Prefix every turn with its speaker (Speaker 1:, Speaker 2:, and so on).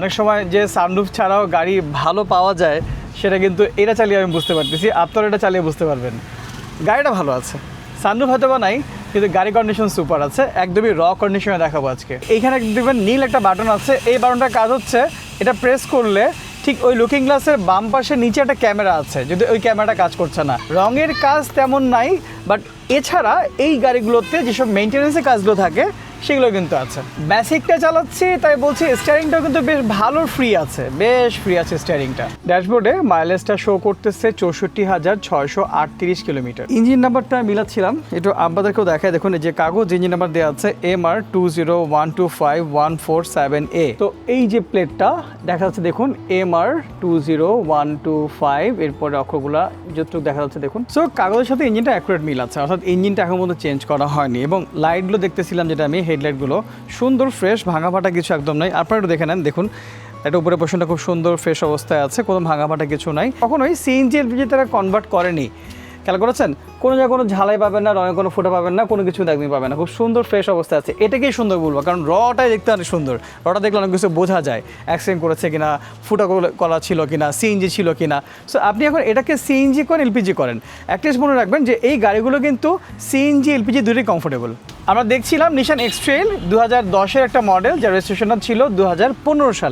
Speaker 1: অনেক সময় যে সানরুফ ছাড়াও গাড়ি ভালো পাওয়া যায়, সেটা কিন্তু এটা চালিয়ে আমি বুঝতে পারতেছি আপনারা এটা চালিয়ে বুঝতে পারবেন। গাড়িটা ভালো আছে। সানরুফ হয়তো বা নাই, কিন্তু গাড়ি কন্ডিশন সুপার আছে। একদমই র কন্ডিশনে দেখাবো আজকে। এইখানে দেখবেন নীল একটা বাটন আছে। এই বাটনটার কাজ হচ্ছে, এটা প্রেস করলে ঠিক ওই লুকিং গ্লাসের বাম পাশে নিচে একটা ক্যামেরা আছে, যদি ওই ক্যামেরাটা কাজ করছে না। রঙের কাজ তেমন নাই বাট এছাড়া এই গাড়িগুলোতে যেসব মেনটেন্যান্সের কাজগুলো থাকে সেগুলো কিন্তু আছে। বেসিকটা চালাচ্ছি, তাই বলছি স্টিয়ারিংটা কিন্তু বেশ ভালো ফ্রি আছে, বেশ ফ্রি আছে স্টিয়ারিংটা ড্যাশবোর্ডে মাইলেজটা শো করতেছে চৌষট্টি হাজার ছয়শো আটত্রিশ কিলোমিটার। ইঞ্জিন নাম্বারটা মিলাচ্ছিলাম, একটু আপনাদেরকেও দেখায় দেখুন এই যে কাগজ ইঞ্জিন নাম্বার দেওয়া আছে M R two zero one two five one four seven এ তো এই যে প্লেটটা দেখা যাচ্ছে দেখুন M R two zero one two five এরপরে অক্ষরগুলা যতটুকু দেখা যাচ্ছে দেখুন। সো কাগজের সাথে ইঞ্জিনটা অ্যাকুরেট মিল আছে, অর্থাৎ ইঞ্জিনটা এখন মধ্যে চেঞ্জ করা হয়নি, এবং লাইটগুলো দেখতেছিলাম যেটা আমি হেডলাইটগুলো। সুন্দর, ফ্রেশ ভাঙা ফাটা কিছু একদম নাই। আপনারা একটু দেখে নেন, দেখুন। এটা উপরে পোর্শনটা খুব সুন্দর, ফ্রেশ অবস্থায় আছে, কোনো ভাঙা ফাটা কিছু নাই। কখনোই সিএনজি এলপিজি তারা কনভার্ট করেনি। খেয়াল করেছেন? কোনো জায়গায় কোনো ঝালাই পাবেন না, রঙে কোনো ফুটা পাবেন না, কোনো কিছু দেখতে পাবেন না। খুব সুন্দর, ফ্রেশ অবস্থায় আছে। এটাকেই সুন্দর বলব, কারণ রটাই দেখতে অনেক সুন্দর। রটা দেখলে অনেক কিছু বোঝা যায় অ্যাক্সিডেন্ট করেছে কিনা, ফুটা কল- ছিল কিনা সিএনজি ছিল কিনা। সো আপনি এখন এটাকে সিএনজি করেন এলপিজি করেন। জিনিস মনে রাখবেন যে এই গাড়িগুলো কিন্তু সিএনজি এলপিজি দুটোই কমফোর্টেবল আমরা দেখছিলাম নিশান এক্সট্রেল দু হাজার একটা মডেল যার রেজিস্ট্রেশনটা ছিল দু হাজার পনেরো সালে।